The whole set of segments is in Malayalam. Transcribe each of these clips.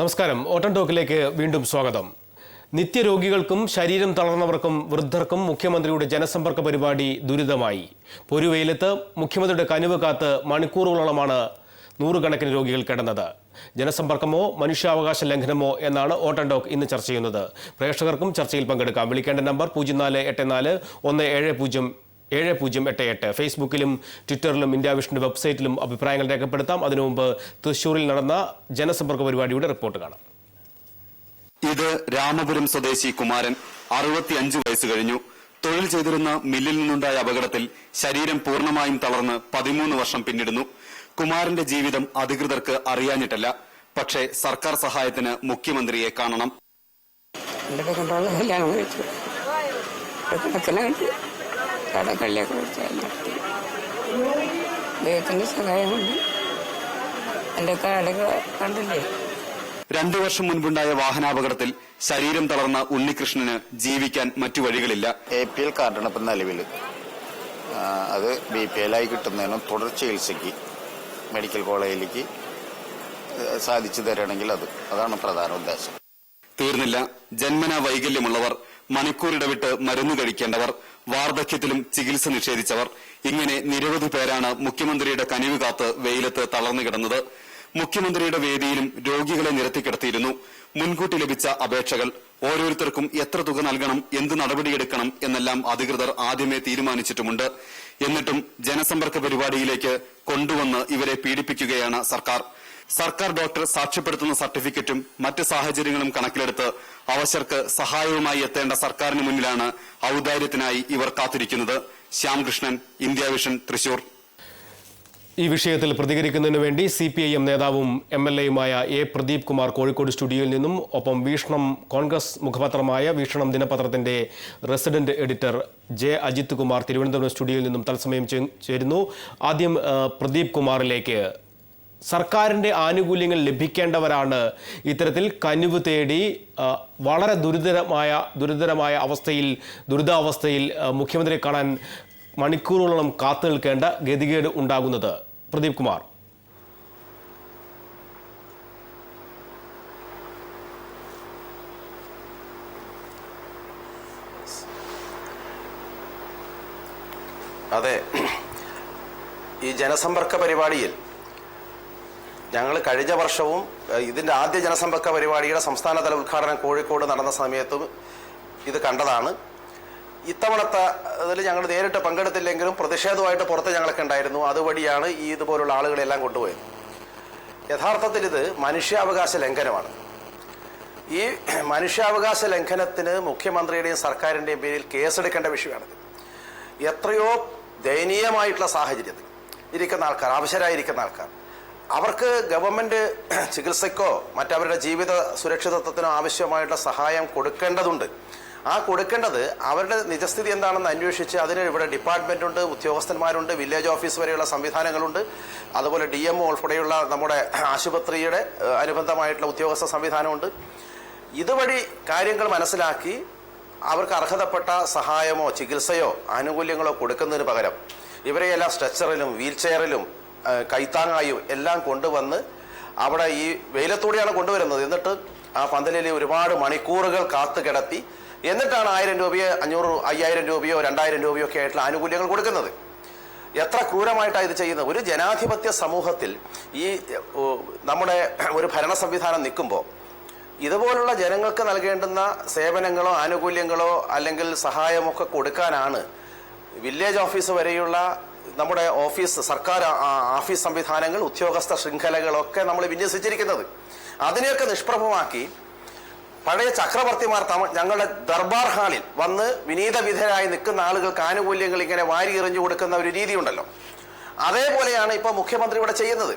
നമസ്കാരം. ഓട്ടം ടോക്കിലേക്ക് വീണ്ടും സ്വാഗതം. നിത്യരോഗികൾക്കും ശരീരം തളർന്നവർക്കും വൃദ്ധർക്കും മുഖ്യമന്ത്രിയുടെ ജനസമ്പർക്ക പരിപാടി ദുരിതമായി. പൊരുവെയിലത്ത് മുഖ്യമന്ത്രിയുടെ കനിവ് കാത്ത് മണിക്കൂറുകളോളമാണ് നൂറുകണക്കിന് രോഗികൾ കിടന്നത്. ജനസമ്പർക്കമോ മനുഷ്യാവകാശ ലംഘനമോ എന്നാണ് ഓട്ടൻ ടോക്ക് ഇന്ന് ചർച്ച ചെയ്യുന്നത്. പ്രേക്ഷകർക്കും ചർച്ചയിൽ പങ്കെടുക്കാം. വിളിക്കേണ്ട നമ്പർ പൂജ്യം നാല് എട്ട് നാല് ഒന്ന് ഏഴ് പൂജ്യം ഏഴ് പൂജ്യം എട്ട് എട്ട്. ഫേസ്ബുക്കിലും ട്വിറ്ററിലും ഇന്ത്യ വിഷന്റെ വെബ്സൈറ്റിലും അഭിപ്രായങ്ങൾ രേഖപ്പെടുത്താം. അതിനു മുമ്പ് തൃശൂരിൽ നടന്ന ജനസമ്പർക്ക പരിപാടിയുടെ റിപ്പോർട്ട് കാണാം. ഇത് രാമപുരം സ്വദേശി കുമാരൻ അറുപത്തിയഞ്ച് വയസ്സ് കഴിഞ്ഞു. തൊഴിൽ ചെയ്തിരുന്ന മില്ലിൽ നിന്നുണ്ടായ അപകടത്തിൽ ശരീരം പൂർണമായും തളർന്ന് പതിമൂന്ന് വർഷം പിന്നിടുന്നു. കുമാരന്റെ ജീവിതം അധികൃതർക്ക് അറിയാഞ്ഞിട്ടല്ല. പക്ഷേ സർക്കാർ സഹായത്തിന് മുഖ്യമന്ത്രിയെ കാണണം. കല്യാണം കഴിച്ചു കടക്കള്ളിയൊക്കെ വെച്ച് നടത്തി. ദൈവത്തിന്റെ സഹായം കൊണ്ട് എന്റെ കാടൊക്കെ കണ്ടില്ലേ? രണ്ടു വർഷം മുൻപുണ്ടായ വാഹനാപകടത്തിൽ ശരീരം തളർന്ന ഉണ്ണികൃഷ്ണന് ജീവിക്കാൻ മറ്റു വഴികളില്ല. എ പി എൽ കാർഡാണ് ഇപ്പം നിലവിൽ അത് ബി പി എൽ ആയി കിട്ടുന്നതിന് തുടർ ചികിത്സയ്ക്ക് മെഡിക്കൽ കോളേജിലേക്ക് സാധിച്ചു തരണമെങ്കിൽ അത്. അതാണ് പ്രധാന ഉദ്ദേശം. തീർന്നില്ല. ജന്മന വൈകല്യമുള്ളവർ മണിക്കൂറിടവിട്ട് മരുന്ന് കഴിക്കേണ്ടവർ വാർദ്ധക്യത്തിലും ചികിത്സ നിഷേധിച്ചവർ. ഇങ്ങനെ നിരവധി പേരാണ് മുഖ്യമന്ത്രിയുടെ കനിവ് കാത്ത് വെയിലത്ത് തളർന്നു കിടന്നത്. മുഖ്യമന്ത്രിയുടെ വേദിയിലും രോഗികളെ നിരത്തിക്കിടത്തിയിരുന്നു മുൻകൂട്ടി ലഭിച്ച അപേക്ഷകൾ. ഓരോരുത്തർക്കും എത്ര തുക നൽകണം എന്ത് നടപടിയെടുക്കണം എന്നെല്ലാം അധികൃതർ ആദ്യമേ തീരുമാനിച്ചിട്ടുമുണ്ട്. എന്നിട്ടും ജനസമ്പർക്ക പരിപാടിയിലേക്ക് കൊണ്ടുവന്ന് ഇവരെ പീഡിപ്പിക്കുകയാണ് സർക്കാർ. സർക്കാർ ഡോക്ടർ സാക്ഷ്യപ്പെടുത്തുന്ന സർട്ടിഫിക്കറ്റും മറ്റ് സാഹചര്യങ്ങളും കണക്കിലെടുത്ത് അവശർക്ക് സഹായവുമായി എത്തേണ്ട സർക്കാരിന് മുന്നിലാണ് ഔദാര്യത്തിനായി ഇവർ കാത്തിരിക്കുന്നത്. Shyamkrishnan India Vision Thrissur. ഈ വിഷയത്തിൽ പ്രതികരിക്കുന്നതിന് വേണ്ടി സി പി ഐ എം നേതാവും എം എൽ എയുമായ എ പ്രദീപ് കുമാർ കോഴിക്കോട് സ്റ്റുഡിയോയിൽ നിന്നും ഒപ്പം വീക്ഷണം കോൺഗ്രസ് മുഖപത്രമായ വീക്ഷണം ദിനപത്രത്തിന്റെ resident editor J Ajith Kumar Thiruvananthapuram സ്റ്റുഡിയോയിൽ നിന്നും തത്സമയം ചേരുന്നു. ആദ്യം പ്രദീപ് കുമാറിലേക്ക് സർക്കാരിന്റെ ആനുകൂല്യങ്ങൾ ലഭിക്കേണ്ടവരാണ്. ഇത്തരത്തിൽ കനിവ് തേടി വളരെ ദുരിതരമായ ദുരിതരമായ അവസ്ഥയിൽ ദുരിതാവസ്ഥയിൽ മുഖ്യമന്ത്രിയെ കാണാൻ മണിക്കൂറുകളോളം കാത്തു നിൽക്കേണ്ട ഗതികേട് ഉണ്ടാകുന്നത് പ്രദീപ് കുമാർ. അതെ. ഈ ജനസമ്പർക്ക പരിപാടിയിൽ ഞങ്ങൾ കഴിഞ്ഞ വർഷവും ഇതിന്റെ ആദ്യ ജനസമ്പർക്ക പരിപാടിയുടെ സംസ്ഥാനതല ഉദ്ഘാടനം കോഴിക്കോട് നടന്ന സമയത്തും ഇത് കണ്ടതാണ്. ഇത്തവണത്തെ ഇതിൽ ഞങ്ങൾ നേരിട്ട് പങ്കെടുത്തില്ലെങ്കിലും പ്രതിഷേധമായിട്ട് പുറത്ത് ഞങ്ങളൊക്കെ ഉണ്ടായിരുന്നു. അതുവഴിയാണ് ഈ ഇതുപോലുള്ള ആളുകളെല്ലാം കൊണ്ടുപോയത്. യഥാർത്ഥത്തിൽ ഇത് മനുഷ്യാവകാശ ലംഘനമാണ്. ഈ മനുഷ്യാവകാശ ലംഘനത്തിന് മുഖ്യമന്ത്രിയുടെയും സർക്കാരിന്റെയും പേരിൽ കേസെടുക്കേണ്ട വിഷയമാണിത്. എത്രയോ ദയനീയമായിട്ടുള്ള സാഹചര്യത്തിൽ ഇരിക്കുന്ന ആൾക്കാർ അവശരായിരിക്കുന്ന ആൾക്കാർ അവർക്ക് ഗവൺമെന്റ് ചികിത്സയ്ക്കോ മറ്റവരുടെ ജീവിത സുരക്ഷിതത്വത്തിനോ ആവശ്യമായിട്ടുള്ള സഹായം കൊടുക്കേണ്ടതുണ്ട്. ആ കൊടുക്കേണ്ടത് അവരുടെ നിജസ്ഥിതി എന്താണെന്ന് അന്വേഷിച്ച് അതിന് ഇവിടെ ഡിപ്പാർട്ട്മെന്റ് ഉണ്ട് ഉദ്യോഗസ്ഥന്മാരുണ്ട് വില്ലേജ് ഓഫീസ് വരെയുള്ള സംവിധാനങ്ങളുണ്ട്. അതുപോലെ ഡി എം ഉൾപ്പെടെയുള്ള നമ്മുടെ ആശുപത്രിയുടെ അനുബന്ധമായിട്ടുള്ള ഉദ്യോഗസ്ഥ സംവിധാനമുണ്ട്. ഇതുവഴി കാര്യങ്ങൾ മനസ്സിലാക്കി അവർക്ക് അർഹതപ്പെട്ട സഹായമോ ചികിത്സയോ ആനുകൂല്യങ്ങളോ കൊടുക്കുന്നതിന് പകരം ഇവരെയെല്ലാം സ്ട്രെച്ചറിലും വീൽ ചെയറിലും കൈത്താങ്ങായും എല്ലാം കൊണ്ടുവന്ന് അവിടെ ഈ വെയിലത്തൂടെയാണ് കൊണ്ടുവരുന്നത്. എന്നിട്ട് ആ പന്തലിൽ ഒരുപാട് മണിക്കൂറുകൾ കാത്തു കിടത്തി എന്നിട്ടാണ് ആയിരം രൂപയോ അഞ്ഞൂറ് അയ്യായിരം രൂപയോ രണ്ടായിരം രൂപയോ ഒക്കെ ആയിട്ടുള്ള ആനുകൂല്യങ്ങൾ കൊടുക്കുന്നത്. എത്ര ക്രൂരമായിട്ടാണ് ഇത് ചെയ്യുന്നത്? ഒരു ജനാധിപത്യ സമൂഹത്തിൽ ഈ നമ്മുടെ ഒരു ഭരണ സംവിധാനം നിൽക്കുമ്പോൾ ഇതുപോലുള്ള ജനങ്ങൾക്ക് നൽകേണ്ടുന്ന സേവനങ്ങളോ ആനുകൂല്യങ്ങളോ അല്ലെങ്കിൽ സഹായമൊക്കെ കൊടുക്കാനാണ് വില്ലേജ് ഓഫീസ് വരെയുള്ള നമ്മുടെ ഓഫീസ് സർക്കാർ ഓഫീസ് സംവിധാനങ്ങൾ ഉദ്യോഗസ്ഥ ശൃംഖലകളൊക്കെ നമ്മൾ വിന്യസിച്ചിരിക്കുന്നത്. അതിനെയൊക്കെ നിഷ്പ്രഭമാക്കി പഴയ ചക്രവർത്തിമാർ തമ ഞങ്ങളുടെ ദർബാർ ഹാളിൽ വന്ന് വിനീത വിധേയരായി നിൽക്കുന്ന ആളുകൾക്ക് ആനുകൂല്യങ്ങൾ ഇങ്ങനെ വാരി എറിഞ്ഞു കൊടുക്കുന്ന ഒരു രീതിയുണ്ടല്ലോ. അതേപോലെയാണ് ഇപ്പോൾ മുഖ്യമന്ത്രി ഇവിടെ ചെയ്യുന്നത്.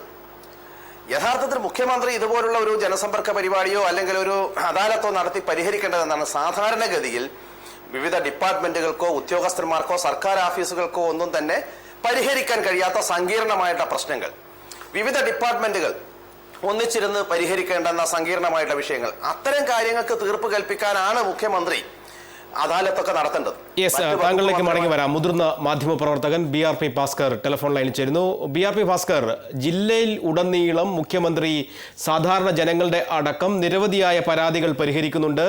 യഥാർത്ഥത്തിൽ മുഖ്യമന്ത്രി ഇതുപോലുള്ള ഒരു ജനസമ്പർക്ക പരിപാടിയോ അല്ലെങ്കിൽ ഒരു അദാലത്തോ നടത്തി പരിഹരിക്കേണ്ടതെന്നാണ് സാധാരണഗതിയിൽ വിവിധ ഡിപ്പാർട്ട്മെന്റുകൾക്കോ ഉദ്യോഗസ്ഥന്മാർക്കോ സർക്കാർ ഓഫീസുകൾക്കോ ഒന്നും തന്നെ പരിഹരിക്കാൻ കഴിയാത്ത സങ്കീർണമായിട്ടുള്ള പ്രശ്നങ്ങൾ. വിവിധ ഡിപ്പാർട്ട്മെന്റുകൾ ഒന്നിച്ചിരുന്ന് പരിഹരിക്കേണ്ടെന്ന സങ്കീർണമായിട്ടുള്ള വിഷയങ്ങൾ. അത്തരം കാര്യങ്ങൾക്ക് തീർപ്പ് കൽപ്പിക്കാനാണ് മുഖ്യമന്ത്രി അദാലത്തൊക്കെ നടത്തേണ്ടത്. യെസ് താങ്കളിലേക്ക് മടങ്ങി വരാം. മുതിർന്ന മാധ്യമ പ്രവർത്തകൻ B R P Bhaskar telephone ലൈനിൽ ചേരുന്നു. ബി ആർ പി ഭാസ്കർ ജില്ലയിൽ ഉടനീളം മുഖ്യമന്ത്രി സാധാരണ ജനങ്ങളുടെ അടക്കം നിരവധിയായ പരാതികൾ പരിഹരിക്കുന്നുണ്ട്.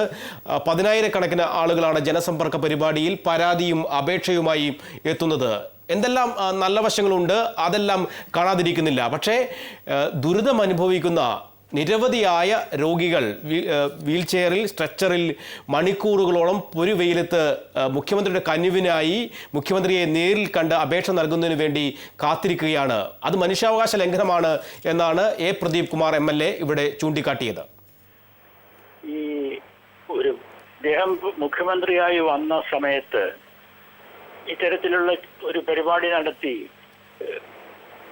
പതിനായിരക്കണക്കിന് ആളുകളാണ് ജനസമ്പർക്ക പരിപാടിയിൽ പരാതിയും അപേക്ഷയുമായി എത്തുന്നത്. എന്തെല്ലാം നല്ല വശങ്ങളുണ്ട് അതെല്ലാം കാണാതിരിക്കുന്നില്ല. പക്ഷേ ദുരിതം അനുഭവിക്കുന്ന നിരവധിയായ രോഗികൾ വീൽചെയറിൽ വീൽ ചെയറിൽ സ്ട്രെച്ചറിൽ മണിക്കൂറുകളോളം ഒരു വെയിലത്ത് മുഖ്യമന്ത്രിയുടെ കനിവിനായി മുഖ്യമന്ത്രിയെ നേരിൽ കണ്ട് അപേക്ഷ നൽകുന്നതിന് വേണ്ടി കാത്തിരിക്കുകയാണ്. അത് മനുഷ്യാവകാശ ലംഘനമാണ് എന്നാണ് A. Pradeep Kumar M. L. A ഇവിടെ ചൂണ്ടിക്കാട്ടിയത്. ഈ ഒരു അദ്ദേഹം മുഖ്യമന്ത്രിയായി വന്ന സമയത്ത് ഇത്തരത്തിലുള്ള ഒരു പരിപാടി നടത്തി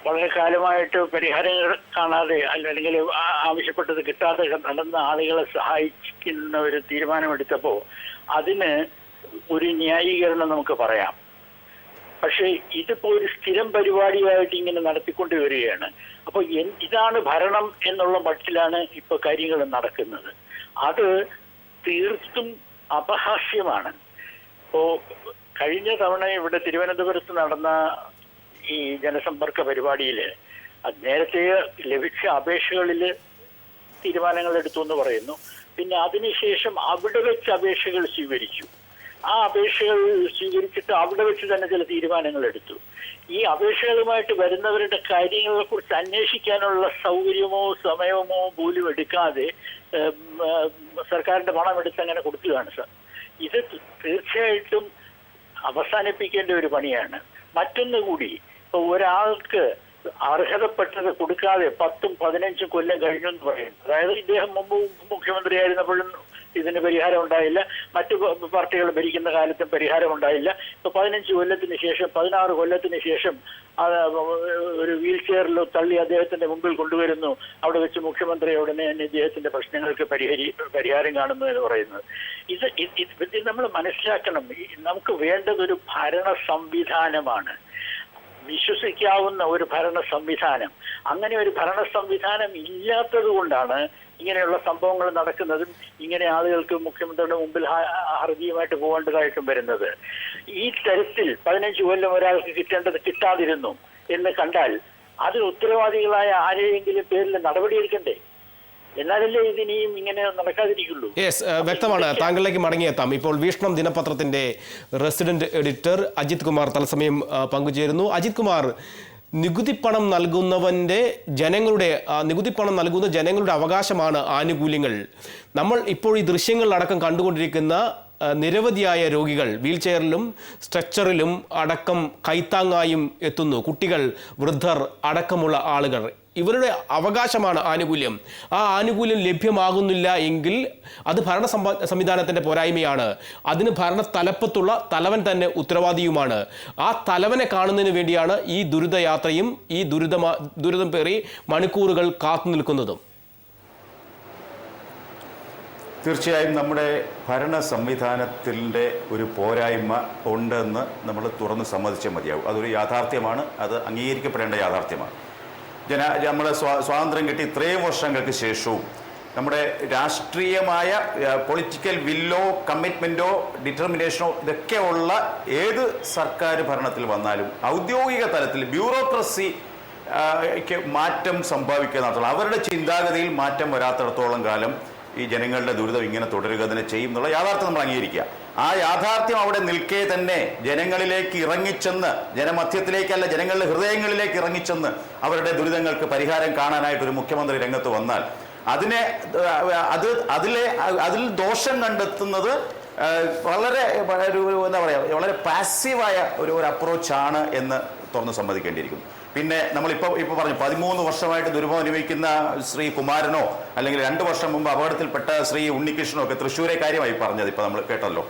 വളരെ കാലമായിട്ട് പരിഹാരങ്ങൾ കാണാതെ അല്ല- അല്ലെങ്കിൽ ആവശ്യപ്പെട്ടത് കിട്ടാതെ നടന്ന ആളുകളെ സഹായിക്കുന്ന ഒരു തീരുമാനമെടുത്തപ്പോൾ അതിന് ഒരു ന്യായീകരണം നമുക്ക് പറയാം. പക്ഷേ ഇതിപ്പോ ഒരു സ്ഥിരം പരിപാടിയായിട്ട് ഇങ്ങനെ നടത്തിക്കൊണ്ട് വരികയാണ്. അപ്പൊ എൻ- ഇതാണ് ഭരണം എന്നുള്ള മട്ടിലാണ് ഇപ്പൊ കാര്യങ്ങൾ നടക്കുന്നത്. അത് തീർത്തും അപഹാസ്യമാണ്. ഇപ്പോ കഴിഞ്ഞ തവണ ഇവിടെ തിരുവനന്തപുരത്ത് നടന്ന ഈ ജനസമ്പർക്ക പരിപാടിയിൽ നേരത്തെ ലഭിച്ച അപേക്ഷകളിൽ തീരുമാനങ്ങൾ എടുത്തു എന്ന് പറയുന്നു. പിന്നെ അതിനുശേഷം അവിടെ വെച്ച് അപേക്ഷകൾ സ്വീകരിച്ചു. ആ അപേക്ഷകൾ സ്വീകരിച്ചിട്ട് അവിടെ വെച്ച് തന്നെ ചില തീരുമാനങ്ങൾ എടുത്തു. ഈ അപേക്ഷകളുമായിട്ട് വരുന്നവരുടെ കാര്യങ്ങളെ കുറിച്ച് അന്വേഷിക്കാനുള്ള സൗകര്യമോ സമയമോ പോലും എടുക്കാതെ സർക്കാരിന്റെ പണം എടുത്ത് അങ്ങനെ കൊടുക്കുകയാണ് സർ. ഇത് തീർച്ചയായിട്ടും അവസാനിപ്പിക്കേണ്ട ഒരു പണിയാണ്. മറ്റൊന്ന് കൂടി ഇപ്പൊ ഒരാൾക്ക് അർഹതപ്പെട്ടത് കൊടുക്കാതെ പത്തും പതിനഞ്ചും കൊല്ലം കഴിഞ്ഞു എന്ന് പറയും അതായത് ഇദ്ദേഹം മുമ്പ് മുഖ്യമന്ത്രിയായിരുന്നപ്പോഴും ഇതിന് പരിഹാരം ഉണ്ടായില്ല. മറ്റു പാർട്ടികൾ ഭരിക്കുന്ന കാലത്തും പരിഹാരം ഉണ്ടായില്ല. ഇപ്പൊ പതിനഞ്ച് കൊല്ലത്തിന് ശേഷം പതിനാറ് കൊല്ലത്തിന് ശേഷം ഒരു വീൽ ചെയറിൽ തള്ളി അദ്ദേഹത്തിന്റെ മുമ്പിൽ കൊണ്ടുവരുന്നു. അവിടെ വെച്ച് മുഖ്യമന്ത്രി ഉടനെ തന്നെ ഇദ്ദേഹത്തിന്റെ പ്രശ്നങ്ങൾക്ക് പരിഹരി പരിഹാരം കാണുന്നു എന്ന് പറയുന്നത് ഇത് ഇത് നമ്മൾ മനസ്സിലാക്കണം. നമുക്ക് വേണ്ടത് ഒരു ഭരണ സംവിധാനമാണ്. വിശ്വസിക്കാവുന്ന ഒരു ഭരണ സംവിധാനം. അങ്ങനെ ഒരു ഭരണ സംവിധാനം ഇല്ലാത്തത് കൊണ്ടാണ് ഇങ്ങനെയുള്ള സംഭവങ്ങൾ നടക്കുന്നതും ഇങ്ങനെ ആളുകൾക്ക് മുഖ്യമന്ത്രിയുടെ മുമ്പിൽ ഹർജിയുമായിട്ട് പോകേണ്ടതായിട്ടും വരുന്നത്. ഈ തരത്തിൽ പതിനഞ്ച് കൊല്ലം ഒരാൾക്ക് കിട്ടേണ്ടത് കിട്ടാതിരുന്നു എന്ന് കണ്ടാൽ അതിന് ഉത്തരവാദികളായ ആരെയെങ്കിലും പേരിൽ നടപടിയെടുക്കണ്ടേ? എന്നാലല്ലേ ഇതിനിയും ഇങ്ങനെ നടക്കാതിരിക്കുള്ളൂ. യെസ് വ്യക്തമാണ്. താങ്കളിലേക്ക് മടങ്ങിയെത്താം. ഇപ്പോൾ വീക്ഷണം ദിനപത്രത്തിന്റെ റെസിഡന്റ് എഡിറ്റർ അജിത് കുമാർ തത്സമയം പങ്കുചേരുന്നു. അജിത് കുമാർ നികുതി പണം നൽകുന്നവന്റെ ജനങ്ങളുടെ നികുതി പണം നൽകുന്ന ജനങ്ങളുടെ അവകാശമാണ് ആനുകൂല്യങ്ങൾ. നമ്മൾ ഇപ്പോൾ ഈ ദൃശ്യങ്ങളിലടക്കം കണ്ടുകൊണ്ടിരിക്കുന്ന നിരവധിയായ രോഗികൾ വീൽ ചെയറിലും സ്ട്രെച്ചറിലും അടക്കം കൈത്താങ്ങായും എത്തുന്നു. കുട്ടികൾ വൃദ്ധർ അടക്കമുള്ള ആളുകൾ. ഇവരുടെ അവകാശമാണ് ആനുകൂല്യം. ആ ആനുകൂല്യം ലഭ്യമാകുന്നില്ല എങ്കിൽ അത് ഭരണ സംവിധാനത്തിന്റെ പോരായ്മയാണ്. അതിന് ഭരണ തലപ്പത്തുള്ള തലവൻ തന്നെ ഉത്തരവാദിയുമാണ്. ആ തലവനെ കാണുന്നതിന് വേണ്ടിയാണ് ഈ ദുരിതയാത്രയും ഈ ദുരിതമാ ദുരിതം പേറി മണിക്കൂറുകൾ കാത്തു നിൽക്കുന്നതും. തീർച്ചയായും നമ്മുടെ ഭരണ സംവിധാനത്തിന്റെ ഒരു പോരായ്മ ഉണ്ടെന്ന് നമ്മൾ തുറന്ന് സമ്മതിച്ചേ മതിയാവും അതൊരു യാഥാർത്ഥ്യമാണ്. അത് അംഗീകരിക്കപ്പെടേണ്ട യാഥാർത്ഥ്യമാണ്. ജന നമ്മുടെ സ്വാ സ്വാതന്ത്ര്യം കിട്ടി ഇത്രയും വർഷങ്ങൾക്ക് ശേഷവും നമ്മുടെ രാഷ്ട്രീയമായ പൊളിറ്റിക്കൽ വില്ലോ കമ്മിറ്റ്മെന്റോ ഡിറ്റർമിനേഷനോ ഇതൊക്കെ ഉള്ള ഏത് സർക്കാർ ഭരണത്തിൽ വന്നാലും ഔദ്യോഗിക തലത്തിൽ ബ്യൂറോക്രസി മാറ്റം സംഭവിക്കുന്നിടത്തോളം അവരുടെ ചിന്താഗതിയിൽ മാറ്റം വരാത്തിടത്തോളം കാലം ഈ ജനങ്ങളുടെ ദുരിതം ഇങ്ങനെ തുടരുക തന്നെ ചെയ്യും എന്നുള്ള യാഥാർത്ഥ്യം നമ്മൾ അംഗീകരിക്കുക. ആ യാഥാർത്ഥ്യം അവിടെ നിൽക്കേ തന്നെ ജനങ്ങളിലേക്ക് ഇറങ്ങിച്ചെന്ന് ജനമധ്യത്തിലേക്കല്ല ജനങ്ങളുടെ ഹൃദയങ്ങളിലേക്ക് ഇറങ്ങിച്ചെന്ന് അവരുടെ ദുരിതങ്ങൾക്ക് പരിഹാരം കാണാനായിട്ട് ഒരു മുഖ്യമന്ത്രി രംഗത്ത് വന്നാൽ. അതിനെ അത് അതിലെ അതിൽ ദോഷം കണ്ടെത്തുന്നത് വളരെ ഒരു എന്താ പറയുക വളരെ പാസീവായ ഒരു ഒരു അപ്രോച്ചാണ് എന്ന് തുറന്ന് സമ്മതിക്കേണ്ടിയിരിക്കുന്നു. പിന്നെ നമ്മളിപ്പോൾ ഇപ്പോൾ പറഞ്ഞു പതിമൂന്ന് വർഷമായിട്ട് ദുരിതം അനുഭവിക്കുന്ന ശ്രീ കുമാരനോ അല്ലെങ്കിൽ രണ്ട് വർഷം മുമ്പ് അപകടത്തിൽപ്പെട്ട ശ്രീ ഉണ്ണികൃഷ്ണനോ ഒക്കെ തൃശ്ശൂരെ കാര്യമായി പറഞ്ഞത് ഇപ്പോൾ നമ്മൾ കേട്ടല്ലോ.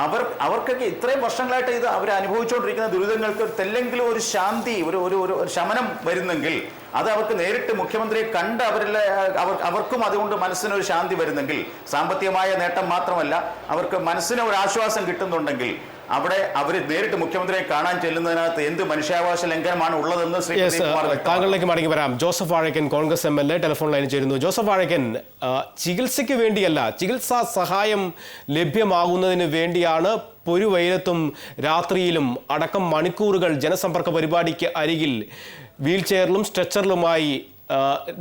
അവർ അവർക്കൊക്കെ ഇത്രയും വർഷങ്ങളായിട്ട് ഇത് അവർ അനുഭവിച്ചുകൊണ്ടിരിക്കുന്ന ദുരിതങ്ങൾക്ക് തെല്ലെങ്കിലും ഒരു ശാന്തി ഒരു ഒരു ഒരു ശമനം വരുന്നെങ്കിൽ അത് അവർക്ക് നേരിട്ട് മുഖ്യമന്ത്രിയെ കണ്ട് അവരിലെ അവർ അവർക്കും അതുകൊണ്ട് മനസ്സിനൊരു ശാന്തി വരുന്നെങ്കിൽ സാമ്പത്തികമായ നേട്ടം മാത്രമല്ല അവർക്ക് മനസ്സിന് ഒരു ആശ്വാസം കിട്ടുന്നുണ്ടെങ്കിൽ അവിടെ അവർ നേരിട്ട് മുഖ്യമന്ത്രിയെ കാണാൻ ചെല്ലുന്നതിനകത്ത് എന്ത് മനുഷ്യാവകാശ ലംഘനമാണ് ഉള്ളതെന്ന് ശ്രീ പ്രദീപ് താങ്കളിലേക്ക് മടങ്ങി വരാം. Joseph Vazhakkan Congress M L A telephone ലൈനിൽ ചേരുന്നു. ജോസഫ് വാഴക്കൻ ചികിത്സയ്ക്ക് വേണ്ടിയല്ല ചികിത്സാ സഹായം ലഭ്യമാകുന്നതിന് വേണ്ടിയാണ് പൊരുവൈരത്തും രാത്രിയിലും അടക്കം മണിക്കൂറുകൾ ജനസമ്പർക്ക പരിപാടിക്ക് അരികിൽ വീൽ ചെയറിലും സ്ട്രെച്ചറിലുമായി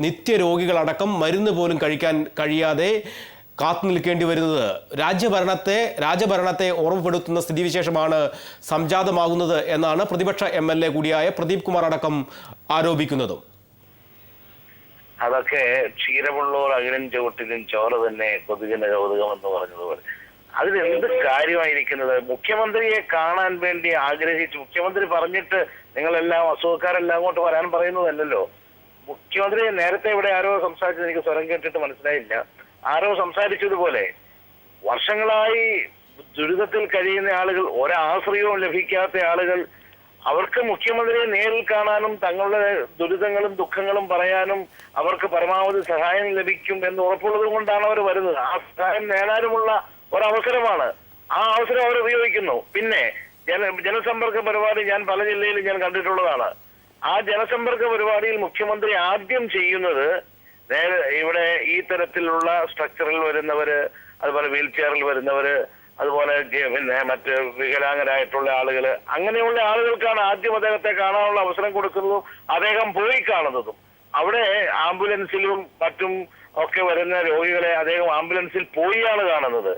നിത്യരോഗികളടക്കം മരുന്ന് പോലും കഴിക്കാൻ കഴിയാതെ കാത്തു നിൽക്കേണ്ടി വരുന്നത്. രാജ്യഭരണത്തെ രാജഭരണത്തെ ഓർമ്മപ്പെടുത്തുന്ന സ്ഥിതിവിശേഷമാണ് സംജാതമാകുന്നത് എന്നാണ് പ്രതിപക്ഷ എം എൽ എ കൂടിയായ പ്രദീപ് കുമാർ അടക്കം ആരോപിക്കുന്നതും. അതൊക്കെ ക്ഷീരമുള്ളവർ അകിലും ചുവട്ടിലും ചോര തന്നെ കൊതുകിന് കൗതുകം എന്ന് പറഞ്ഞതുപോലെ എന്ത് കാര്യമായിരിക്കുന്നത്? മുഖ്യമന്ത്രിയെ കാണാൻ വേണ്ടി ആഗ്രഹിച്ച് മുഖ്യമന്ത്രി പറഞ്ഞിട്ട് നിങ്ങളെല്ലാം അസുഖക്കാരെല്ലാം അങ്ങോട്ട് വരാൻ പറയുന്നതല്ലല്ലോ. മുഖ്യമന്ത്രി നേരത്തെ ഇവിടെ ആരോ സംസാരിച്ചത് എനിക്ക് സ്വരം കേട്ടിട്ട് മനസ്സിലായില്ല. ആരോ സംസാരിച്ചതുപോലെ വർഷങ്ങളായി ദുരിതത്തിൽ കഴിയുന്ന ആളുകൾ ഒരാശ്രയവും ലഭിക്കാത്ത ആളുകൾ അവർക്ക് മുഖ്യമന്ത്രിയെ നേരിൽ കാണാനും തങ്ങളുടെ ദുരിതങ്ങളും ദുഃഖങ്ങളും പറയാനും അവർക്ക് പരമാവധി സഹായം ലഭിക്കും എന്ന് ഉറപ്പുള്ളത് കൊണ്ടാണ് അവർ വരുന്നത്. ആ സഹായം നേടാനുമുള്ള ഒരവസരമാണ്. ആ അവസരം അവർ ഉപയോഗിക്കുന്നു. പിന്നെ ജന ജനസമ്പർക്ക പരിപാടി ഞാൻ പല ജില്ലയിലും ഞാൻ കണ്ടിട്ടുള്ളതാണ്. ആ ജനസമ്പർക്ക പരിപാടിയിൽ മുഖ്യമന്ത്രി ആദ്യം ചെയ്യുന്നത് ഇവിടെ ഈ തരത്തിലുള്ള സ്ട്രക്ചറിൽ വരുന്നവര് അതുപോലെ വീൽ ചെയറിൽ വരുന്നവര് അതുപോലെ പിന്നെ മറ്റ് വികലാംഗരായിട്ടുള്ള ആളുകൾ അങ്ങനെയുള്ള ആളുകൾക്കാണ് ആദ്യം അദ്ദേഹത്തെ കാണാനുള്ള അവസരം കൊടുക്കുന്നതും അദ്ദേഹം പോയി കാണുന്നതും. അവിടെ ആംബുലൻസിലും മറ്റും ഒക്കെ വരുന്ന രോഗികളെ അദ്ദേഹം ആംബുലൻസിൽ പോയിയാണ് കാണുന്നത്.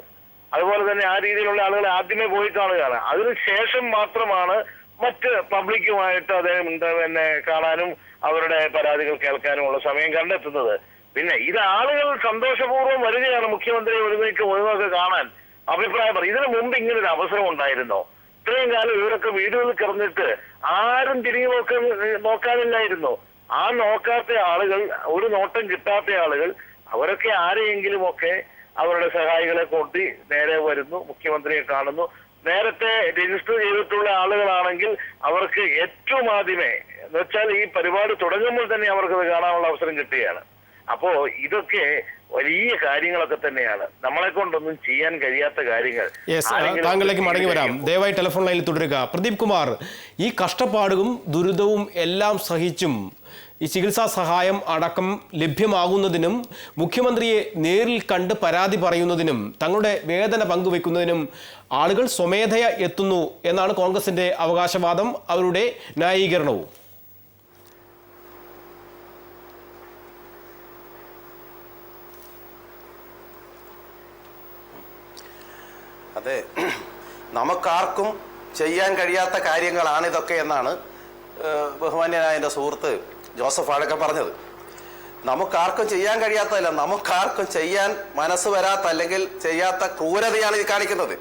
അതുപോലെ തന്നെ ആ രീതിയിലുള്ള ആളുകളെ ആദ്യമേ പോയി കാണുകയാണ് അതിനുശേഷം മാത്രമാണ് മറ്റ് പബ്ലിക്കുമായിട്ട് അദ്ദേഹം പിന്നെ കാണാനും അവരുടെ പരാതികൾ കേൾക്കാനുമുള്ള സമയം കണ്ടെത്തുന്നത്. പിന്നെ ഇത് ആളുകൾ സന്തോഷപൂർവം വരികയാണ്. മുഖ്യമന്ത്രി ഒരു നീക്ക് ഒഴിവൊക്കെ കാണാൻ അഭിപ്രായം പറയും ഇതിനു മുമ്പ് ഇങ്ങനൊരു അവസരം ഉണ്ടായിരുന്നോ? ഇത്രയും കാലം ഇവരൊക്കെ വീടുകളിൽ കിടന്നിട്ട് ആരും തിരിഞ്ഞു നോക്ക നോക്കാനില്ലായിരുന്നു? ആ നോക്കാത്ത ആളുകൾ ഒരു നോട്ടം കിട്ടാത്ത ആളുകൾ അവരൊക്കെ ആരെയെങ്കിലും ഒക്കെ അവരുടെ സഹായികളെ കൂട്ടി നേരെ വരുന്നു മുഖ്യമന്ത്രിയെ കാണുന്നു. നേരത്തെ രജിസ്റ്റർ ചെയ്തിട്ടുള്ള ആളുകളാണെങ്കിൽ അവർക്ക് ഏറ്റവും ആദ്യമേ എന്ന് വെച്ചാൽ ഈ പരിപാടി തുടങ്ങുമ്പോൾ തന്നെ അവർക്ക് അത് കാണാനുള്ള അവസരം കിട്ടുകയാണ്. അപ്പോ ഇതൊക്കെ വലിയ കാര്യങ്ങളൊക്കെ തന്നെയാണ്. നമ്മളെ കൊണ്ടൊന്നും ചെയ്യാൻ കഴിയാത്ത കാര്യങ്ങൾ. താങ്കളിലേക്ക് മടങ്ങി വരാം. ദയവായി ടെലിഫോൺ ലൈനിൽ തുടരുക. പ്രദീപ് കുമാർ ഈ കഷ്ടപ്പാടും ദുരിതവും എല്ലാം സഹിച്ചും ഈ ചികിത്സാ സഹായം അടക്കം ലഭ്യമാകുന്നതിനും മുഖ്യമന്ത്രിയെ നേരിൽ കണ്ട് പരാതി പറയുന്നതിനും തങ്ങളുടെ വേദന പങ്കുവെക്കുന്നതിനും ആളുകൾ സ്വമേധയ എത്തുന്നു എന്നാണ് കോൺഗ്രസിന്റെ അവകാശവാദം അവരുടെ ന്യായീകരണവും. അതെ നമുക്കാർക്കും ചെയ്യാൻ കഴിയാത്ത കാര്യങ്ങളാണിതൊക്കെ എന്നാണ് ബഹുമാന്യനായ എന്റെ സുഹൃത്ത് ജോസഫ് ആഴക്ക പറഞ്ഞത്. നമുക്കാർക്കും ചെയ്യാൻ കഴിയാത്തതല്ല നമുക്കാർക്കും ചെയ്യാൻ മനസ്സ് വരാത്ത അല്ലെങ്കിൽ ചെയ്യാത്ത ക്രൂരതയാണ് ഇത് കാണിക്കുന്നത്.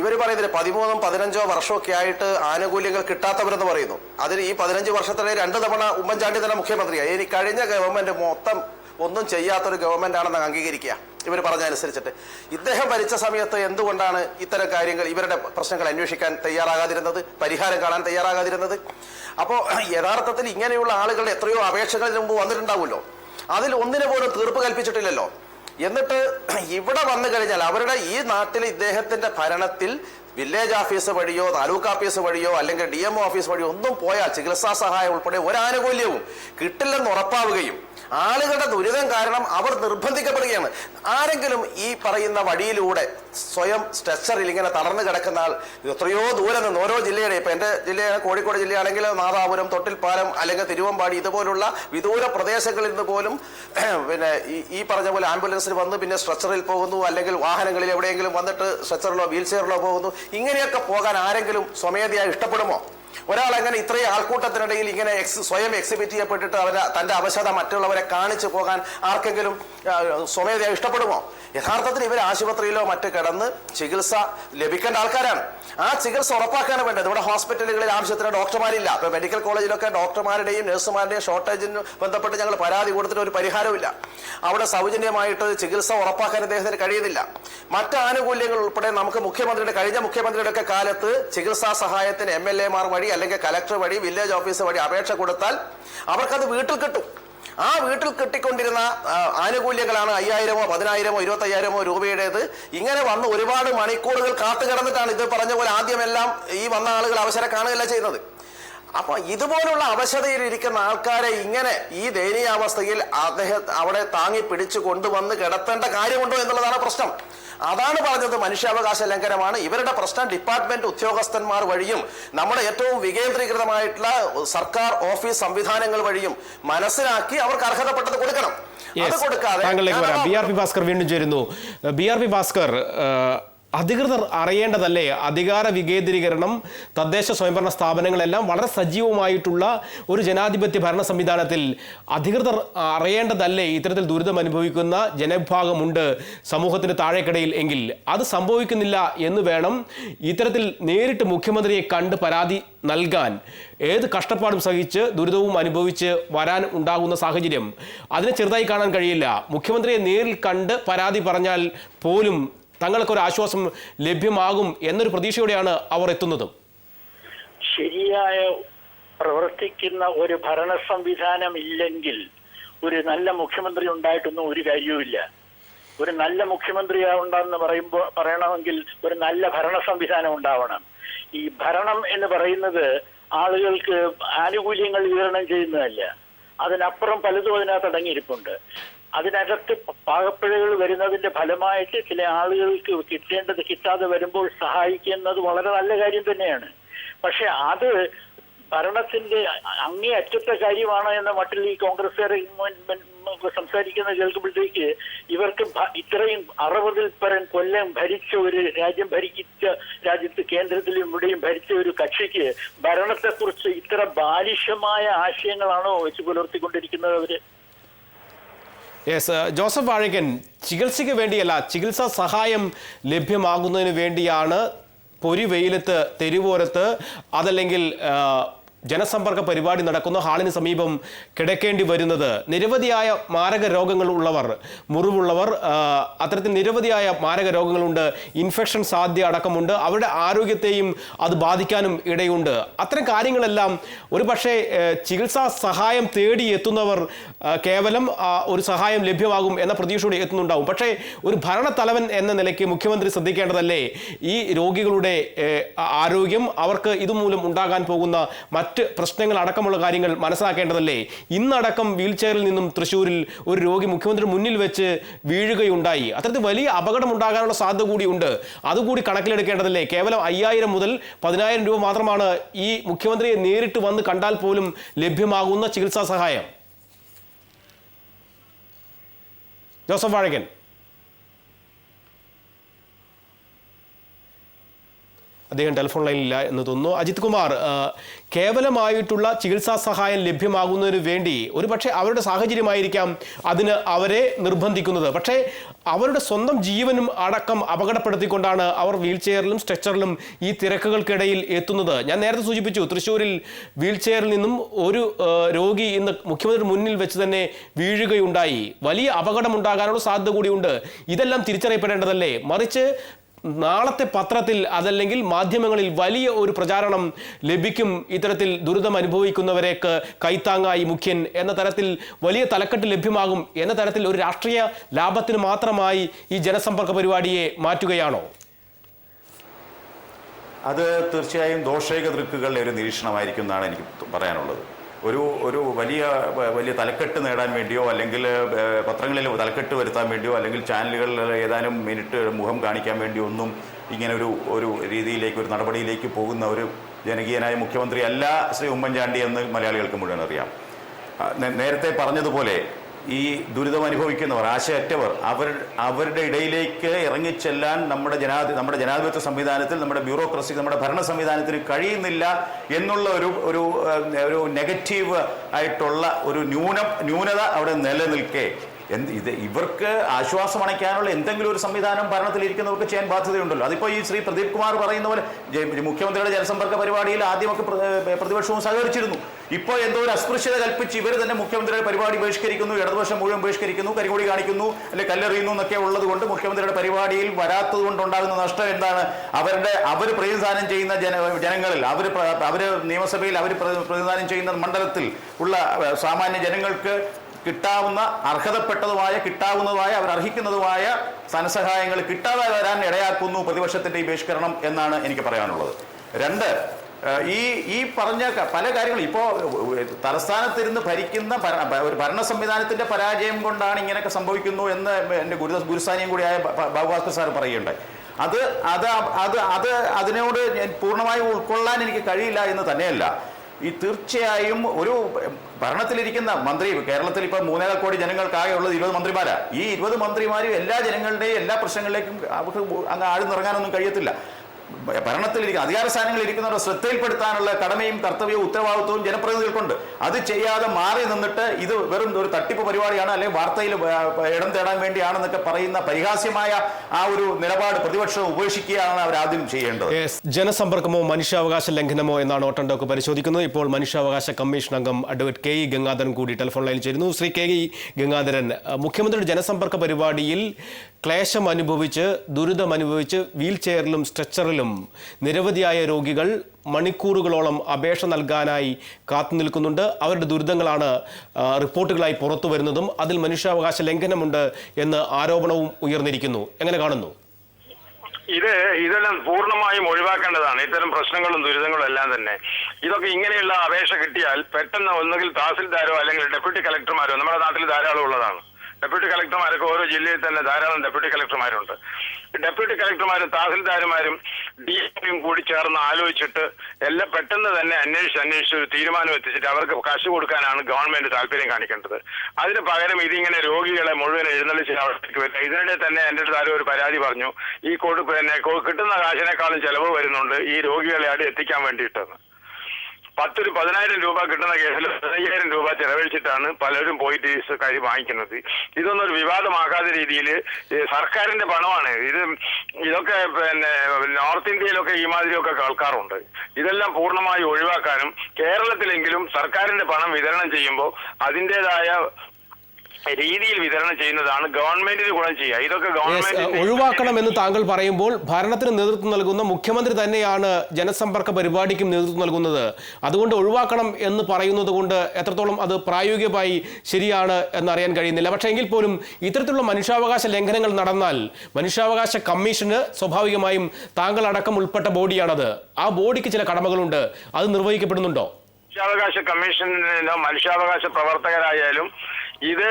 ഇവർ പറയുന്നത് പതിമൂന്നും പതിനഞ്ചോ വർഷമൊക്കെ ആയിട്ട് ആനുകൂല്യങ്ങൾ കിട്ടാത്തവരെന്ന് പറയുന്നു. അതിന് ഈ പതിനഞ്ച് വർഷത്തിനിടെ രണ്ട് തവണ ഉമ്മൻചാണ്ടി തന്നെ മുഖ്യമന്ത്രിയായി. ഇനി കഴിഞ്ഞ ഗവൺമെന്റ് മൊത്തം ഒന്നും ചെയ്യാത്തൊരു ഗവൺമെന്റ് ആണെന്ന് അങ്ങീകരിക്കുക ഇവർ പറഞ്ഞതനുസരിച്ചിട്ട് ഇദ്ദേഹം ഭരിച്ച സമയത്ത് എന്തുകൊണ്ടാണ് ഇത്തരം കാര്യങ്ങൾ ഇവരുടെ പ്രശ്നങ്ങൾ അന്വേഷിക്കാൻ തയ്യാറാകാതിരുന്നത് പരിഹാരം കാണാൻ തയ്യാറാകാതിരുന്നത്? അപ്പോൾ യഥാർത്ഥത്തിൽ ഇങ്ങനെയുള്ള ആളുകളുടെ എത്രയോ അപേക്ഷകൾ മുമ്പ് വന്നിട്ടുണ്ടാവുമല്ലോ. അതിൽ ഒന്നിനെ പോലും തീർപ്പ് കൽപ്പിച്ചിട്ടില്ലല്ലോ. എന്നിട്ട് ഇവിടെ വന്നു കഴിഞ്ഞാൽ അവരുടെ ഈ നാട്ടിൽ ഇദ്ദേഹത്തിന്റെ ഭരണത്തിൽ വില്ലേജ് ഓഫീസ് വഴിയോ താലൂക്ക് ഓഫീസ് വഴിയോ അല്ലെങ്കിൽ ഡി ഓഫീസ് വഴിയോ ഒന്നും പോയാൽ ചികിത്സാ സഹായം ഉൾപ്പെടെ ഒരാനുകൂല്യവും കിട്ടില്ലെന്ന് ഉറപ്പാവുകയും ആളുകളുടെ ദുരിതം കാരണം അവർ നിർബന്ധിക്കപ്പെടുകയാണ്. ആരെങ്കിലും ഈ പറയുന്ന വഴിയിലൂടെ സ്വയം സ്ട്രെച്ചറിൽ ഇങ്ങനെ തളർന്നു കിടക്കുന്ന ആൾ എത്രയോ ദൂരെ നിന്ന് ഓരോ ജില്ലയുടെ ഇപ്പം എന്റെ ജില്ലയാണ് കോഴിക്കോട് ജില്ലയാണെങ്കിൽ നാദാപുരം തൊട്ടിൽപ്പാലം അല്ലെങ്കിൽ തിരുവമ്പാടി ഇതുപോലുള്ള വിദൂര പ്രദേശങ്ങളിൽ നിന്ന് പോലും പിന്നെ ഈ പറഞ്ഞ പോലെ ആംബുലൻസിൽ വന്ന് പിന്നെ സ്ട്രെച്ചറിൽ പോകുന്നു അല്ലെങ്കിൽ വാഹനങ്ങളിൽ എവിടെയെങ്കിലും വന്നിട്ട് സ്ട്രെച്ചറിലോ വീൽ ചെയറിലോ പോകുന്നു. ഇങ്ങനെയൊക്കെ പോകാൻ ആരെങ്കിലും സ്വമേധയാ ഇഷ്ടപ്പെടുമോ? ഒരാൾ അങ്ങനെ ഇത്രയും ആൾക്കൂട്ടത്തിനിടയിൽ ഇങ്ങനെ എക്സ് സ്വയം എക്സിബിറ്റ് ചെയ്യപ്പെട്ടിട്ട് അവരെ തന്റെ അവശത മറ്റുള്ളവരെ കാണിച്ചു പോകാൻ ആർക്കെങ്കിലും സ്വമേധയാ ഇഷ്ടപ്പെടുമോ? യഥാർത്ഥത്തിൽ ഇവർ ആശുപത്രിയിലോ മറ്റ് കിടന്ന് ചികിത്സ ലഭിക്കേണ്ട ആൾക്കാരാണ്. ആ ചികിത്സ ഉറപ്പാക്കാണ് വേണ്ടത്. ഇവിടെ ഹോസ്പിറ്റലുകളിൽ ആവശ്യത്തിന് ഡോക്ടർമാരില്ല. ഇപ്പൊ മെഡിക്കൽ കോളേജിലൊക്കെ ഡോക്ടർമാരുടെയും നഴ്സുമാരുടെയും ഷോർട്ടേജിന് ബന്ധപ്പെട്ട് ഞങ്ങൾ പരാതി കൊടുത്തിട്ട് ഒരു പരിഹാരമില്ല അവിടെ സൗജന്യമായിട്ട് ചികിത്സ ഉറപ്പാക്കാൻ അദ്ദേഹത്തിന് കഴിയുന്നില്ല. മറ്റ് ആനുകൂല്യങ്ങൾ ഉൾപ്പെടെ നമുക്ക് മുഖ്യമന്ത്രിയുടെ കഴിഞ്ഞ മുഖ്യമന്ത്രിയുടെ ഒക്കെ കാലത്ത് ചികിത്സാ സഹായത്തിന് എം എൽ എമാർ വഴി അല്ലെങ്കിൽ കലക്ടർ വഴി വില്ലേജ് ഓഫീസർ വഴി അപേക്ഷ കൊടുത്താൽ അവർക്കത് വീട്ടിൽ കിട്ടും. ആ വീട്ടിൽ കിട്ടിക്കൊണ്ടിരുന്ന ആനുകൂല്യങ്ങളാണ് അയ്യായിരമോ പതിനായിരമോ ഇരുപത്തയ്യായിരമോ രൂപയുടേത്. ഇങ്ങനെ വന്ന് ഒരുപാട് മണിക്കൂറുകൾ കാത്തു കിടന്നിട്ടാണ് ഇത് പറഞ്ഞ പോലെ ആദ്യമെല്ലാം ഈ വന്ന ആളുകൾ അവസരം കാണുകയല്ല ചെയ്യുന്നത്. അപ്പൊ ഇതുപോലുള്ള അവശതയിൽ ഇരിക്കുന്ന ആൾക്കാരെ ഇങ്ങനെ ഈ ദയനീയാവസ്ഥയിൽ അദ്ദേഹം അവിടെ താങ്ങി പിടിച്ചു കൊണ്ടുവന്ന് കിടത്തേണ്ട കാര്യമുണ്ടോ എന്നുള്ളതാണ് പ്രശ്നം. അതാണ് പറഞ്ഞത് മനുഷ്യാവകാശ ലംഘനമാണ്. ഇവരുടെ പ്രശ്നം ഡിപ്പാർട്ട്മെന്റ് ഉദ്യോഗസ്ഥന്മാർ വഴിയും നമ്മുടെ ഏറ്റവും വികേന്ദ്രീകൃതമായിട്ടുള്ള സർക്കാർ ഓഫീസ് സംവിധാനങ്ങൾ വഴിയും മനസ്സിലാക്കി അവർക്ക് അർഹതപ്പെട്ടത് കൊടുക്കണം. അത് കൊടുക്കാതെ താങ്കളിലേക്ക് വരാം. ബി ആർ പി ഭാസ്കർ വീണ്ടും ചേരുന്നു. ബി ആർ പി ഭാസ്കർ അധികൃതർ അറിയേണ്ടതല്ലേ? അധികാര വികേന്ദ്രീകരണം തദ്ദേശ സ്വയംഭരണ സ്ഥാപനങ്ങളെല്ലാം വളരെ സജീവമായിട്ടുള്ള ഒരു ജനാധിപത്യ ഭരണ സംവിധാനത്തിൽ അധികൃതർ അറിയേണ്ടതല്ലേ? ഇത്തരത്തിൽ ദുരിതം അനുഭവിക്കുന്ന ജനവിഭാഗമുണ്ട് സമൂഹത്തിന് താഴേക്കിടയിൽ എങ്കിൽ. അത് സംഭവിക്കുന്നില്ല എന്ന് വേണം ഇത്തരത്തിൽ നേരിട്ട് മുഖ്യമന്ത്രിയെ കണ്ട് പരാതി നൽകാൻ. ഏത് കഷ്ടപ്പാടും സഹിച്ച് ദുരിതവും അനുഭവിച്ച് വരാൻ ഉണ്ടാകുന്ന സാഹചര്യം അതിനെ ചെറുതായി കാണാൻ കഴിയില്ല. മുഖ്യമന്ത്രിയെ നേരിൽ കണ്ട് പരാതി പറഞ്ഞാൽ പോലും തങ്ങൾക്കൊരു ആശ്വാസം ലഭ്യമാകും എന്നൊരു പ്രതീക്ഷയോടെയാണ് അവർ എത്തുന്നത്. ശരിയായ പ്രവർത്തിക്കുന്ന ഒരു ഭരണ സംവിധാനം ഇല്ലെങ്കിൽ ഒരു നല്ല മുഖ്യമന്ത്രി ഉണ്ടായിട്ടൊന്നും ഒരു കാര്യവുമില്ല. ഒരു നല്ല മുഖ്യമന്ത്രി ഉണ്ടെന്ന് പറയുമ്പോൾ പറയണമെങ്കിൽ ഒരു നല്ല ഭരണ സംവിധാനം ഉണ്ടാവണം. ഈ ഭരണം എന്ന് പറയുന്നത് ആളുകൾക്ക് ആനുകൂല്യങ്ങൾ വിതരണം ചെയ്യുന്നതല്ല. അതിനപ്പുറം പലതും അതിനകത്ത് അടങ്ങിയിരിപ്പുണ്ട്. അതിനകത്ത് പാകപ്പിഴകൾ വരുന്നതിന്റെ ഫലമായിട്ട് ചില ആളുകൾക്ക് കിട്ടേണ്ടത് കിട്ടാതെ വരുമ്പോൾ സഹായിക്കുന്നത് വളരെ നല്ല കാര്യം തന്നെയാണ്. പക്ഷെ അത് ഭരണത്തിന്റെ അങ്ങേ അറ്റത്തെ കാര്യമാണ് എന്ന മട്ടിൽ ഈ കോൺഗ്രസ്സുകാരെ സംസാരിക്കുന്നത് കേൾക്കുമ്പോഴത്തേക്ക് ഇവർക്ക് ഇത്രയും അറുപതിൽ പരം കൊല്ലം ഭരിച്ച ഒരു രാജ്യം ഭരിച്ച രാജ്യത്ത് കേന്ദ്രത്തിലും ഇവിടെയും ഭരിച്ച ഒരു കക്ഷിക്ക് ഭരണത്തെക്കുറിച്ച് ഇത്ര ബാലിഷമായ ആശയങ്ങളാണോ വെച്ച് പുലർത്തിക്കൊണ്ടിരിക്കുന്നത് അവർ? യെസ് ജോസഫ് വാഴക്കൻ ചികിത്സയ്ക്ക് വേണ്ടിയല്ല ചികിത്സാ സഹായം ലഭ്യമാകുന്നതിന് വേണ്ടിയാണ് പൊരി വെയിലത്ത് തെരുവോരത്ത് അതല്ലെങ്കിൽ ആ, ജനസമ്പർക്ക പരിപാടി നടക്കുന്ന ഹാളിന് സമീപം കിടക്കേണ്ടി വരുന്നത്. നിരവധിയായ മാരക രോഗങ്ങൾ ഉള്ളവർ മുറിവുള്ളവർ അത്തരത്തിൽ നിരവധിയായ മാരക രോഗങ്ങളുണ്ട്. ഇൻഫെക്ഷൻ സാധ്യത അടക്കമുണ്ട്. അവരുടെ ആരോഗ്യത്തെയും അത് ബാധിക്കാനും ഇടയുണ്ട്. അത്തരം കാര്യങ്ങളെല്ലാം ഒരു പക്ഷേ ചികിത്സാ സഹായം തേടി എത്തുന്നവർ കേവലം ഒരു സഹായം ലഭ്യമാകും എന്ന പ്രതീക്ഷയോടെ എത്തുന്നുണ്ടാവും. പക്ഷേ ഒരു ഭരണത്തലവൻ എന്ന നിലയ്ക്ക് മുഖ്യമന്ത്രി ശ്രദ്ധിക്കേണ്ടതല്ലേ? ഈ രോഗികളുടെ ആരോഗ്യം അവർക്ക് ഇതുമൂലം ഉണ്ടാകാൻ പോകുന്ന മറ്റ് പ്രശ്നങ്ങൾ അടക്കമുള്ള കാര്യങ്ങൾ മനസ്സിലാക്കേണ്ടതല്ലേ? ഇന്നടക്കം വീൽ ചെയറിൽ നിന്നും തൃശ്ശൂരിൽ ഒരു രോഗി മുഖ്യമന്ത്രി മുന്നിൽ വെച്ച് വീഴുകയുണ്ടായി. അത്തരത്തിൽ വലിയ അപകടം ഉണ്ടാകാനുള്ള സാധ്യത കൂടിയുണ്ട്. അതുകൂടി കണക്കിലെടുക്കേണ്ടതല്ലേ? കേവലം അയ്യായിരം മുതൽ പതിനായിരം രൂപ മാത്രമാണ് ഈ മുഖ്യമന്ത്രിയെ നേരിട്ട് വന്ന് കണ്ടാൽ പോലും ലഭ്യമാകുന്ന ചികിത്സാ സഹായം. ജോസഫ് വാഴക്കൻ അദ്ദേഹം ടെലിഫോൺ ലൈനിലില്ല എന്ന് തോന്നുന്നു. അജിത് കുമാർ കേവലമായിട്ടുള്ള ചികിത്സാ സഹായം ലഭ്യമാകുന്നതിന് വേണ്ടി ഒരു പക്ഷേ അവരുടെ സാഹചര്യമായിരിക്കാം അതിന് അവരെ നിർബന്ധിക്കുന്നത്. പക്ഷേ അവരുടെ സ്വന്തം ജീവനും അടക്കം അപകടപ്പെടുത്തിക്കൊണ്ടാണ് അവർ വീൽ ചെയറിലും സ്ട്രെച്ചറിലും ഈ തിരക്കുകൾക്കിടയിൽ എത്തുന്നത്. ഞാൻ നേരത്തെ സൂചിപ്പിച്ചു തൃശ്ശൂരിൽ വീൽ ചെയറിൽ നിന്നും ഒരു രോഗി ഇന്ന് മുഖ്യമന്ത്രി മുന്നിൽ വെച്ച് തന്നെ വീഴുകയുണ്ടായി. വലിയ അപകടമുണ്ടാകാനുള്ള സാധ്യത കൂടിയുണ്ട്. ഇതെല്ലാം തിരിച്ചറിയപ്പെടേണ്ടതല്ലേ? മറിച്ച് നാളത്തെ പത്രത്തിൽ അതല്ലെങ്കിൽ മാധ്യമങ്ങളിൽ വലിയ ഒരു പ്രചാരണം ലഭിക്കും ഇത്തരത്തിൽ ദുരിതം അനുഭവിക്കുന്നവരേക്ക് കൈത്താങ്ങായി മുഖ്യൻ എന്ന തരത്തിൽ വലിയ തലക്കെട്ട് ലഭ്യമാകും എന്ന തരത്തിൽ ഒരു രാഷ്ട്രീയ ലാഭത്തിന് മാത്രമായി ഈ ജനസമ്പർക്ക പരിപാടിയെ മാറ്റുകയാണോ? അത് തീർച്ചയായും ദോഷൈക ദൃക്കുകളുടെ ഒരു നിരീക്ഷണമായിരിക്കും എന്നാണ് എനിക്ക് പറയാനുള്ളത്. ഒരു ഒരു വലിയ വലിയ തലക്കെട്ട് നേടാൻ വേണ്ടിയോ അല്ലെങ്കിൽ പത്രങ്ങളിൽ തലക്കെട്ട് വരുത്താൻ വേണ്ടിയോ അല്ലെങ്കിൽ ചാനലുകളിൽ ഏതാനും മിനിറ്റ് മുഖം കാണിക്കാൻ വേണ്ടിയോ ഒന്നും ഇങ്ങനെ ഒരു ഒരു രീതിയിലേക്ക് ഒരു നടപടിയിലേക്ക് പോകുന്ന ഒരു ജനകീയനായ മുഖ്യമന്ത്രി അല്ല ശ്രീ ഉമ്മൻചാണ്ടി എന്ന് മലയാളികൾക്ക് മുഴുവൻ അറിയാം. നേരത്തെ പറഞ്ഞതുപോലെ ഈ ദുരിതം അനുഭവിക്കുന്നവർ ആശയറ്റവർ അവർ അവരുടെ ഇടയിലേക്ക് ഇറങ്ങിച്ചെല്ലാൻ നമ്മുടെ ജനാധി നമ്മുടെ ജനാധിപത്യ സംവിധാനത്തിൽ നമ്മുടെ ബ്യൂറോക്രസി നമ്മുടെ ഭരണ സംവിധാനത്തിന് കഴിയുന്നില്ല എന്നുള്ള ഒരു ഒരു ഒരു നെഗറ്റീവ് ആയിട്ടുള്ള ഒരു ന്യൂന ന്യൂനത അവിടെ നിലനിൽക്കെ. എന്ത് ഇത് ഇവർക്ക് ആശ്വാസം അണയ്ക്കാനുള്ള എന്തെങ്കിലും ഒരു സംവിധാനം ഭരണത്തിലിരിക്കുന്നവർക്ക് ചെയ്യാൻ ബാധ്യതയുണ്ടല്ലോ. അതിപ്പോൾ ഈ ശ്രീ പ്രദീപ് കുമാർ പറയുന്ന പോലെ മുഖ്യമന്ത്രിയുടെ ജനസമ്പർക്ക പരിപാടിയിൽ ആദ്യമൊക്കെ പ്രതിപക്ഷവും സഹകരിച്ചിരുന്നു. ഇപ്പോൾ എന്തോ ഒരു അസ്പൃശ്യത കൽപ്പിച്ച് ഇവർ തന്നെ മുഖ്യമന്ത്രിയുടെ പരിപാടി ബഹിഷ്കരിക്കുന്നു ഇടതുപക്ഷം മുഴുവൻ ബഹിഷ്കരിക്കുന്നു കരികൂടി കാണിക്കുന്നു അല്ലെ കല്ലെറിയുന്നു എന്നൊക്കെ ഉള്ളത് കൊണ്ട് മുഖ്യമന്ത്രിയുടെ പരിപാടിയിൽ വരാത്തത് കൊണ്ടുണ്ടാകുന്ന നഷ്ടം എന്താണ്? അവരുടെ അവർ പ്രതിനിധാനം ചെയ്യുന്ന ജന ജനങ്ങളിൽ അവർ അവർ നിയമസഭയിൽ അവർ പ്രതിനിധാനം ചെയ്യുന്ന മണ്ഡലത്തിൽ ഉള്ള സാമാന്യ ജനങ്ങൾക്ക് കിട്ടാവുന്ന അർഹതപ്പെട്ടതുമായ കിട്ടാവുന്നതുമായ അവർ അർഹിക്കുന്നതുമായ ധനസഹായങ്ങൾ കിട്ടാതെ വരാൻ ഇടയാക്കുന്നു പ്രതിപക്ഷത്തിന്റെ ഈ ബഹിഷ്കരണം എന്നാണ് എനിക്ക് പറയാനുള്ളത്. രണ്ട് ഈ ഈ പറഞ്ഞ പല കാര്യങ്ങളും. ഇപ്പോൾ തലസ്ഥാനത്തിരുന്ന് ഭരിക്കുന്ന ഒരു ഭരണ സംവിധാനത്തിന്റെ പരാജയം കൊണ്ടാണ് ഇങ്ങനെയൊക്കെ സംഭവിക്കുന്നു എന്ന് എന്റെ ഗുരു ഗുരുസ്ഥാനിയും കൂടിയായ ബാബുഭാസ്കർ സാർ പറയുകയുണ്ടായി. അത് അത് അത് അത് അതിനോട് പൂർണമായും ഉൾക്കൊള്ളാൻ എനിക്ക് കഴിയില്ല എന്ന് തന്നെയല്ല. ഈ തീർച്ചയായും ഒരു ഭരണത്തിലിരിക്കുന്ന മന്ത്രി കേരളത്തിൽ ഇപ്പൊ മൂന്നേകാൽ കോടി ജനങ്ങൾക്കാകെ ഉള്ളത് ഇരുപത് മന്ത്രിമാരാണ് ഈ ഇരുപത് മന്ത്രിമാരും എല്ലാ ജനങ്ങളുടെയും എല്ലാ പ്രശ്നങ്ങളിലേക്കും അവർക്ക് അങ്ങ് ആഴ്ന്നിറങ്ങാനൊന്നും കഴിയത്തില്ല. ഭരണത്തിലിരിക്കുന്ന അധികാര സ്ഥാനങ്ങളിൽ ഇരിക്കുന്നവരുടെ ശ്രദ്ധയിൽപ്പെടുത്താനുള്ള കടമയും കർത്തവ്യവും ഉത്തരവാദിത്വവും ജനപ്രതിനിധികൾക്കുണ്ട്. അത് ചെയ്യാതെ മാറി നിന്നിട്ട് ഇത് വെറും ഒരു തട്ടിപ്പ് പരിപാടിയാണ് അല്ലെങ്കിൽ വാർത്തയിൽ ഇടം തേടാൻ വേണ്ടിയാണെന്നൊക്കെ പറയുന്ന പരിഹാസ്യമായ ആ ഒരു നിലപാട് പ്രതിപക്ഷം ഉപേക്ഷിക്കുകയാണ് അവർ ആദ്യം ചെയ്യേണ്ടത്. ജനസമ്പർക്കമോ മനുഷ്യാവകാശ ലംഘനമോ എന്നാണ് ഓട്ടൻഡോക്ക് പരിശോധിക്കുന്നത്. ഇപ്പോൾ മനുഷ്യാവകാശ കമ്മീഷൻ അംഗം അഡ്വക്കേറ്റ് കെ ഇ ഗംഗാധരൻ കൂടി ടെലിഫോൺ ലൈനിൽ ചേരുന്നു. ശ്രീ കെ ഇ ഗംഗാധരൻ മുഖ്യമന്ത്രിയുടെ ജനസമ്പർക്ക പരിപാടിയിൽ ക്ലേശം അനുഭവിച്ച് ദുരിതം അനുഭവിച്ച് വീൽ ചെയറിലും സ്ട്രെച്ചറിലും നിരവധിയായ രോഗികൾ മണിക്കൂറുകളോളം അപേക്ഷ നൽകാനായി കാത്തു നിൽക്കുന്നുണ്ട്. അവരുടെ ദുരിതങ്ങളാണ് റിപ്പോർട്ടുകളായി പുറത്തു വരുന്നതും അതിൽ മനുഷ്യാവകാശ ലംഘനമുണ്ട് എന്ന് ആരോപണവും ഉയർന്നിരിക്കുന്നു. എങ്ങനെ കാണുന്നു? ഇത് ഇതെല്ലാം പൂർണമായും ഒഴിവാക്കേണ്ടതാണ്. ഇത്തരം പ്രശ്നങ്ങളും ദുരിതങ്ങളും എല്ലാം തന്നെ. ഇതൊക്കെ ഇങ്ങനെയുള്ള അപേക്ഷ കിട്ടിയാൽ പെട്ടെന്ന് ഒന്നുകിൽ തഹസിൽദാരോ അല്ലെങ്കിൽ ഡെപ്യൂട്ടി കളക്ടർമാരോ നമ്മുടെ നാട്ടിൽ ധാരാളം ഉള്ളതാണ്. ഡെപ്യൂട്ടി കളക്ടർമാരൊക്കെ ഓരോ ജില്ലയിൽ തന്നെ ധാരാളം ഡെപ്യൂട്ടി കളക്ടർമാരുണ്ട്. ഡെപ്യൂട്ടി കളക്ടർമാരും തഹസിൽദാരുമാരും ഡി എഫും കൂടി ചേർന്ന് ആലോചിച്ചിട്ട് എല്ലാം പെട്ടെന്ന് തന്നെ അന്വേഷിച്ച് അന്വേഷിച്ച് ഒരു തീരുമാനം എത്തിച്ചിട്ട് അവർക്ക് കാശ് കൊടുക്കാനാണ് ഗവൺമെന്റ് താല്പര്യം കാണിക്കേണ്ടത്. അതിന് പകരം ഇതിങ്ങനെ രോഗികളെ മുഴുവൻ എഴുന്നള്ളിച്ച് അവസ്ഥയ്ക്ക് വരിക. ഇതിനിടെ തന്നെ എന്റെ അടുത്ത് ഒരു പരാതി പറഞ്ഞു ഈ കൊടു പിന്നെ കിട്ടുന്ന കാശിനേക്കാളും ചെലവ് വരുന്നുണ്ട് ഈ രോഗികളെ അവിടെ എത്തിക്കാൻ വേണ്ടിയിട്ടെന്ന്. പത്തൊരു പതിനായിരം രൂപ കിട്ടുന്ന കേസിൽ പതിനയ്യായിരം രൂപ ചെലവഴിച്ചിട്ടാണ് പലരും പോയിട്ട് ഈ കാര്യം വാങ്ങിക്കുന്നത്. ഇതൊന്നും ഒരു വിവാദമാകാത്ത രീതിയിൽ സർക്കാരിന്റെ പണമാണ്. ഇത് ഇതൊക്കെ പിന്നെ നോർത്ത് ഇന്ത്യയിലൊക്കെ ഈ മാതിരിയൊക്കെ കേൾക്കാറുണ്ട്. ഇതെല്ലാം പൂർണമായി ഒഴിവാക്കാനും കേരളത്തിലെങ്കിലും സർക്കാരിന്റെ പണം വിതരണം ചെയ്യുമ്പോൾ അതിന്റെതായ രീതിയിൽ വിതരണം ചെയ്യുന്നതാണ് ഗവൺമെന്റിന് ഗുണം ചെയ്യുക. ഇതൊക്കെ ഗവൺമെന്റ് ഗവൺമെന്റ് ഒഴിവാക്കണമെന്ന് താങ്കൾ പറയുമ്പോൾ ഭരണത്തിന് നേതൃത്വം നൽകുന്ന മുഖ്യമന്ത്രി തന്നെയാണ് ജനസമ്പർക്ക പരിപാടിക്കും നേതൃത്വം നൽകുന്നത്. അതുകൊണ്ട് ഒഴിവാക്കണം എന്ന് പറയുന്നത് കൊണ്ട് എത്രത്തോളം അത് പ്രായോഗികമായി ശരിയാണ് എന്നറിയാൻ കഴിയുന്നില്ല. പക്ഷേ എങ്കിൽ പോലും ഇത്തരത്തിലുള്ള മനുഷ്യാവകാശ ലംഘനങ്ങൾ നടന്നാൽ മനുഷ്യാവകാശ കമ്മീഷന് സ്വാഭാവികമായും താങ്കൾ അടക്കം ഉൾപ്പെട്ട ബോഡിയാണത്. ആ ബോഡിക്ക് ചില കടമകളുണ്ട്. അത് നിർവഹിക്കപ്പെടുന്നുണ്ടോ? മനുഷ്യാവകാശ കമ്മീഷനിലോ മനുഷ്യാവകാശ പ്രവർത്തകരായാലും ഇത്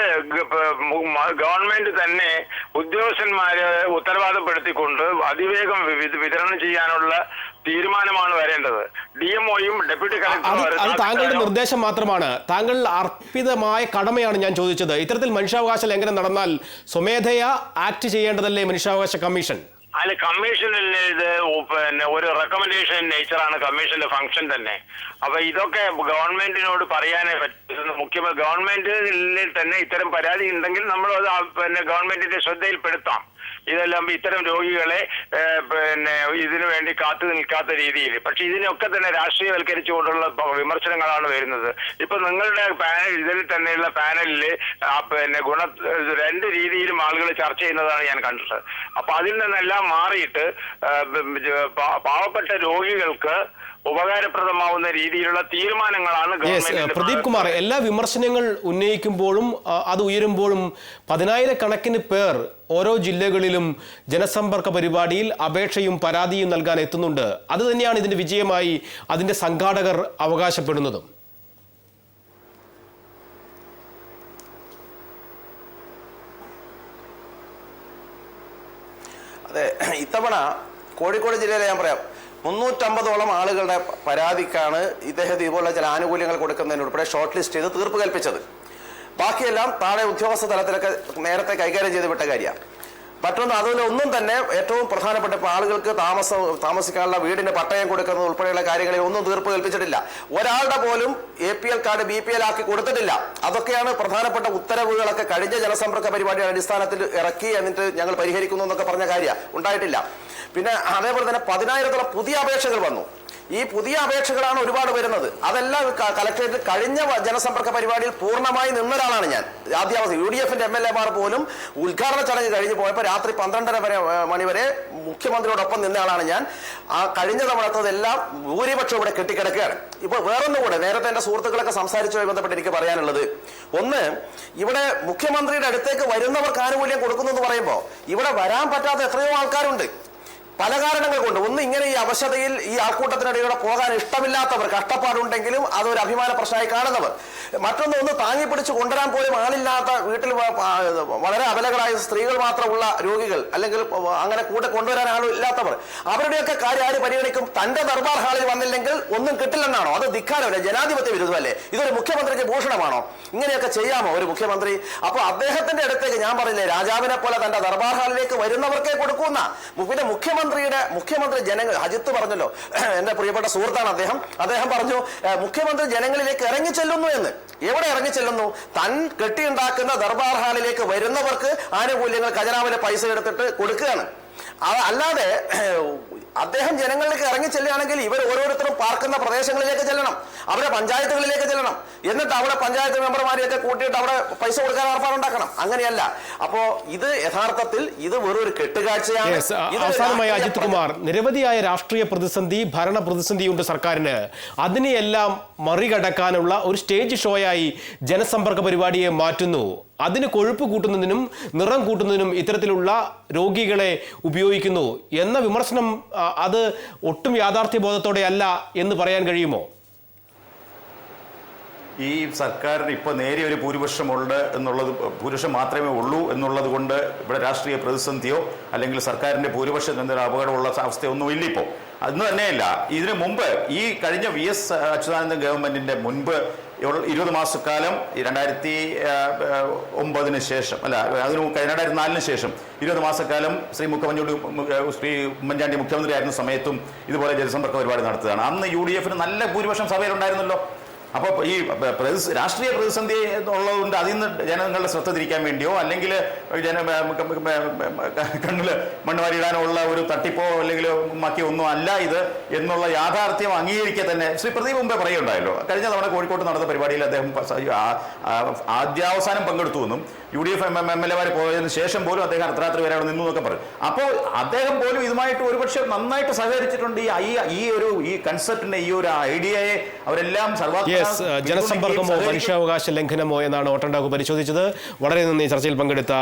ഗവൺമെന്റ് തന്നെ ഉദ്യോഗസ്ഥന്മാരെ ഉത്തരവാദപ്പെടുത്തിക്കൊണ്ട് അതിവേഗം വിതരണം ചെയ്യാനുള്ള തീരുമാനമാണ് വരേണ്ടത്. ഡി എംഒയും ഡെപ്യൂട്ടി കളക്ടറും താങ്കളുടെ നിർദ്ദേശം മാത്രമാണ്. താങ്കൾ അർപ്പിതമായ കടമയാണ് ഞാൻ ചോദിച്ചത്. ഇത്തരത്തിൽ മനുഷ്യാവകാശ ലംഘനം നടന്നാൽ സ്വമേധയാ ആക്ട് ചെയ്യേണ്ടതല്ലേ മനുഷ്യാവകാശ കമ്മീഷൻ? അല്ല കമ്മീഷനിൽ ഇത് പിന്നെ ഒരു റെക്കമെൻഡേഷൻ നേച്ചറാണ് കമ്മീഷന്റെ ഫംഗ്ഷൻ തന്നെ. അപ്പൊ ഇതൊക്കെ ഗവൺമെന്റിനോട് പറയാനേ പറ്റും. മുഖ്യമന്ത്രി ഗവൺമെന്റിൽ തന്നെ ഇത്തരം പരാതി ഉണ്ടെങ്കിൽ നമ്മൾ അത് പിന്നെ ഗവൺമെന്റിന്റെ ശ്രദ്ധയിൽപ്പെടുത്താം. ഇതെല്ലാം ഇത്തരം രോഗികളെ പിന്നെ ഇതിനു വേണ്ടി കാത്തു നിൽക്കാത്ത രീതിയിൽ. പക്ഷെ ഇതിനൊക്കെ തന്നെ രാഷ്ട്രീയവൽക്കരിച്ചുകൊണ്ടുള്ള വിമർശനങ്ങളാണ് വരുന്നത്. ഇപ്പൊ നിങ്ങളുടെ പാനൽ ഇതിൽ തന്നെയുള്ള പാനലിൽ പിന്നെ ഗുണ രണ്ട് രീതിയിലും ആളുകൾ ചർച്ച ചെയ്യുന്നതാണ് ഞാൻ കണ്ടത്. അപ്പൊ അതിൽ നിന്നെല്ലാം മാറിയിട്ട് പാവപ്പെട്ട രോഗികൾക്ക് ഉപകാരപ്രദമാവുന്ന രീതിയിലുള്ള തീരുമാനങ്ങളാണ് ഗവൺമെന്റിന്റെ പ്രദീപ് കുമാർ എല്ലാ വിമർശനങ്ങൾ ഉന്നയിക്കുമ്പോഴും അത് ഉയരുമ്പോഴും പതിനായിരക്കണക്കിന് പേർ ഓരോ ജില്ലകളിലും ജനസമ്പർക്ക പരിപാടിയിൽ അപേക്ഷയും പരാതിയും നൽകാൻ എത്തുന്നുണ്ട്. അത് തന്നെയാണ് ഇതിന്റെ വിജയമായി അതിന്റെ സംഘാടകർ അവകാശപ്പെടുന്നതും. അതെ ഇത്തവണ കോഴിക്കോട് ജില്ലയിലെ ഞാൻ പറയാം മുന്നൂറ്റമ്പതോളം ആളുകളുടെ പരാതിക്കാണ് ഇദ്ദേഹം ഇതുപോലെ ചില ആനുകൂല്യങ്ങൾ കൊടുക്കുന്നതിന് ഉൾപ്പെടെ ഷോർട്ട് ലിസ്റ്റ് ചെയ്ത് തീർപ്പ് കൽപ്പിച്ചത്. ബാക്കിയെല്ലാം താഴെ ഉദ്യോഗസ്ഥ തലത്തിലൊക്കെ നേരത്തെ കൈകാര്യം ചെയ്ത് വിട്ട കാര്യമാണ്. മറ്റൊന്ന് അതുപോലെ ഒന്നും തന്നെ ഏറ്റവും പ്രധാനപ്പെട്ട ഇപ്പോൾ ആളുകൾക്ക് താമസ താമസിക്കാനുള്ള വീടിന് പട്ടയം കൊടുക്കുന്നത് ഉൾപ്പെടെയുള്ള കാര്യങ്ങളിൽ ഒന്നും തീർപ്പ് കൽപ്പിച്ചിട്ടില്ല. ഒരാളുടെ പോലും A P L card B P L ആക്കി കൊടുത്തിട്ടില്ല. അതൊക്കെയാണ് പ്രധാനപ്പെട്ട ഉത്തരവുകളൊക്കെ കഴിഞ്ഞ ജനസമ്പർക്ക പരിപാടിയുടെ അടിസ്ഥാനത്തിൽ ഇറക്കി എന്നിട്ട് ഞങ്ങൾ പരിഹരിക്കുന്നു എന്നൊക്കെ പറഞ്ഞ കാര്യം. ഉണ്ടായിട്ടില്ല. പിന്നെ അതേപോലെ തന്നെ പതിനായിരത്തോളം പുതിയ അപേക്ഷകൾ വന്നു. ഈ പുതിയ അപേക്ഷകളാണ് ഒരുപാട് വരുന്നത്. അതെല്ലാം കലക്ടറേറ്റ് കഴിഞ്ഞ ജനസമ്പർക്ക പരിപാടിയിൽ പൂർണമായി നിന്ന ഒരാളാണ് ഞാൻ. ആദ്യാവസ്ഥ യു ഡി എഫിന്റെ എം എൽ എമാർ പോലും ഉദ്ഘാടന ചടങ്ങ് കഴിഞ്ഞ് പോയപ്പോൾ രാത്രി പന്ത്രണ്ടര വരെ മണിവരെ മുഖ്യമന്ത്രിയോടൊപ്പം നിന്ന ആളാണ് ഞാൻ. ആ കഴിഞ്ഞ തവണത്തതെല്ലാം ഭൂരിപക്ഷം ഇവിടെ കെട്ടിക്കിടക്കുകയാണ്. ഇപ്പൊ വേറൊന്നും കൂടെ നേരത്തെ എന്റെ സുഹൃത്തുക്കളൊക്കെ സംസാരിച്ചുമായി ബന്ധപ്പെട്ട് എനിക്ക് പറയാനുള്ളത്. ഒന്ന് ഇവിടെ മുഖ്യമന്ത്രിയുടെ അടുത്തേക്ക് വരുന്നവർക്ക് ആനുകൂല്യം കൊടുക്കുന്നു എന്ന് പറയുമ്പോൾ ഇവിടെ വരാൻ പറ്റാത്ത എത്രയോ ആൾക്കാരുണ്ട്. പല കാരണങ്ങൾ കൊണ്ട്. ഒന്ന് ഇങ്ങനെ ഈ അവശതയിൽ ഈ ആൾക്കൂട്ടത്തിനിടയിലൂടെ പോകാൻ ഇഷ്ടമില്ലാത്തവർ കഷ്ടപ്പാടുണ്ടെങ്കിലും അതൊരു അഭിമാന പ്രശ്നമായി കാണുന്നവർ. മറ്റൊന്ന് ഒന്ന് താങ്ങി പിടിച്ച് കൊണ്ടുവരാൻ പോലും ആളില്ലാത്ത വീട്ടിൽ വളരെ അബലകളായ സ്ത്രീകൾ മാത്രമുള്ള രോഗികൾ അല്ലെങ്കിൽ അങ്ങനെ കൂടെ കൊണ്ടുവരാൻ ആളില്ലാത്തവർ അവരുടെയൊക്കെ കാര്യം ആര് പരിഗണിക്കും? തന്റെ ദർബാർ ഹാളിൽ വന്നില്ലെങ്കിൽ ഒന്നും കിട്ടില്ലെന്നാണോ? അത് ധിക്കാരമല്ല? ജനാധിപത്യ വിരുദ്ധമല്ലേ? ഇതൊരു മുഖ്യമന്ത്രിക്ക് ഭൂഷണമാണോ? ഇങ്ങനെയൊക്കെ ചെയ്യാമോ ഒരു മുഖ്യമന്ത്രി? അപ്പൊ അദ്ദേഹത്തിന്റെ അടുത്തേക്ക് ഞാൻ പറഞ്ഞില്ലേ രാജാവിനെ പോലെ തന്റെ ദർബാർ ഹാളിലേക്ക് വരുന്നവർക്കേ കൊടുക്കുന്ന. പിന്നെ മുഖ്യമന്ത്രിയുടെ മുഖ്യമന്ത്രി ജനങ്ങൾ അജിത്ത് പറഞ്ഞല്ലോ എന്റെ പ്രിയപ്പെട്ട സുഹൃത്താണ് അദ്ദേഹം. അദ്ദേഹം പറഞ്ഞു മുഖ്യമന്ത്രി ജനങ്ങളിലേക്ക് ഇറങ്ങി ചെല്ലുന്നു എന്ന്. എവിടെ ഇറങ്ങി ചെല്ലുന്നു? തൻ കെട്ടിയുണ്ടാക്കുന്ന ദർബാർ ഹാളിലേക്ക് വരുന്നവർക്ക് ആനുകൂല്യങ്ങൾ ഖജനാവിലെ പൈസ എടുത്തിട്ട് കൊടുക്കുകയാണ്. അല്ലാതെ അദ്ദേഹം ജനങ്ങളിലേക്ക് ഇറങ്ങി ചെല്ലുകയാണെങ്കിൽ ഇവർ ഓരോരുത്തരും പാർക്കുന്ന പ്രദേശങ്ങളിലേക്ക് ചെല്ലണം അവരെ പഞ്ചായത്തുകളിലേക്ക് ചെല്ലണം. എന്നിട്ട് അവിടെ പഞ്ചായത്ത് മെമ്പർമാരെയൊക്കെ കൂട്ടിയിട്ട് അവിടെ പൈസ കൊടുക്കാൻ ഏർപ്പാടുണ്ടാക്കണം അങ്ങനെയല്ല. അപ്പോ ഇത് യഥാർത്ഥത്തിൽ ഇത് വെറും ഒരു കെട്ടുകാഴ്ചയാണ്. അവസാനമായി അജിത് കുമാർ നിരവധിയായ രാഷ്ട്രീയ പ്രതിസന്ധി ഭരണ പ്രതിസന്ധിയുണ്ട് സർക്കാരിന്. അതിനെയെല്ലാം മറികടക്കാനുള്ള ഒരു സ്റ്റേജ് ഷോയായി ജനസമ്പർക്ക പരിപാടിയെ മാറ്റുന്നു. അതിന് കൊഴുപ്പ് കൂട്ടുന്നതിനും നിറം കൂട്ടുന്നതിനും ഇത്തരത്തിലുള്ള രോഗികളെ ഉപയോഗിക്കുന്നു എന്ന വിമർശനം അത് ഒട്ടും യാഥാർത്ഥ്യ ബോധത്തോടെ അല്ല എന്ന് പറയാൻ കഴിയുമോ? ഈ സർക്കാരിന് ഇപ്പോൾ നേരിയ ഒരു ഭൂരിപക്ഷമുണ്ട് എന്നുള്ളത് ഭൂരിപക്ഷം മാത്രമേ ഉള്ളൂ എന്നുള്ളത് കൊണ്ട് ഇവിടെ രാഷ്ട്രീയ പ്രതിസന്ധിയോ അല്ലെങ്കിൽ സർക്കാരിന്റെ ഭൂരിപക്ഷം എന്നൊരു അപകടമുള്ള അവസ്ഥയൊന്നും ഇല്ല ഇപ്പോൾ അന്ന് തന്നെയല്ല ഇതിനു മുമ്പ് ഈ കഴിഞ്ഞ വി എസ് അച്യുതാനന്ദൻ ഗവൺമെന്റിന്റെ മുൻപ് ഇരുപത് മാസക്കാലം രണ്ടായിരത്തി ഒമ്പതിന് ശേഷം അല്ല അതിന് രണ്ടായിരത്തി നാലിന് ശേഷം ഇരുപത് മാസക്കാലം ശ്രീ മുഖ്യമന്ത്രി ശ്രീ ഉമ്മൻചാണ്ടി മുഖ്യമന്ത്രി ആയിരുന്ന സമയത്തും ഇതുപോലെ ജനസമ്പർക്ക പരിപാടി നടത്തുകയാണ് അന്ന് യു ഡി എഫിന് നല്ല ഭൂരിപക്ഷം സഭയിലുണ്ടായിരുന്നല്ലോ. അപ്പോൾ ഈ രാഷ്ട്രീയ പ്രതിസന്ധി ഉള്ളതുകൊണ്ട് അതിൽ നിന്ന് ജനങ്ങളുടെ ശ്രദ്ധ തിരിക്കാൻ വേണ്ടിയോ അല്ലെങ്കിൽ ജന കണ്ണിൽ മണ്ണ് വാരിയിടാനോ ഉള്ള ഒരു തട്ടിപ്പോ അല്ലെങ്കിൽ മക്കിയോ ഒന്നും അല്ല ഇത് എന്നുള്ള യാഥാർത്ഥ്യം അംഗീകരിക്കുക തന്നെ ശ്രീ പ്രദീപ് മുമ്പേ പറയുണ്ടായല്ലോ കഴിഞ്ഞ തവണ കോഴിക്കോട്ട് നടന്ന പരിപാടിയിൽ അദ്ദേഹം ആദ്യാവസാനം പങ്കെടുത്തു എന്നും U D F M L എമാർ പോയതിനു ശേഷം പോലും അദ്ദേഹം അർദ്ധരാത്രി വരെ അവിടെ നിന്നു എന്നൊക്കെ പറയും അപ്പോൾ അദ്ദേഹം പോലും ഇതുമായിട്ട് ഒരുപക്ഷെ നന്നായിട്ട് സഹകരിച്ചിട്ടുണ്ട് ഈ ഈ ഒരു ഈ കൺസെപ്റ്റിന്റെ ഈ ഒരു ഐഡിയയെ അവരെല്ലാം സർവാത്മന യെസ് ജനസമ്പർക്കമോ മനുഷ്യാവകാശ ലംഘനമോ എന്നാണ് ഓട്ടണ്ടാക്കു പരിശോധിച്ചത്. വളരെ നന്ദി. ചർച്ചയിൽ പങ്കെടുത്ത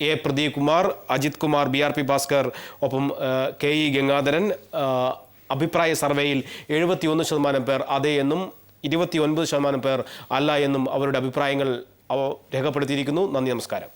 A Pradeep Kumar Ajith Kumar B R P Bhaskar ഒപ്പം കെ ഇ ഗംഗാധരൻ അഭിപ്രായ സർവേയിൽ എഴുപത്തിയൊന്ന് ശതമാനം പേർ അതേ എന്നും ഇരുപത്തിയൊൻപത് ശതമാനം പേർ അല്ല എന്നും അവരുടെ അഭിപ്രായങ്ങൾ രേഖപ്പെടുത്തിയിരിക്കുന്നു. നന്ദി നമസ്കാരം.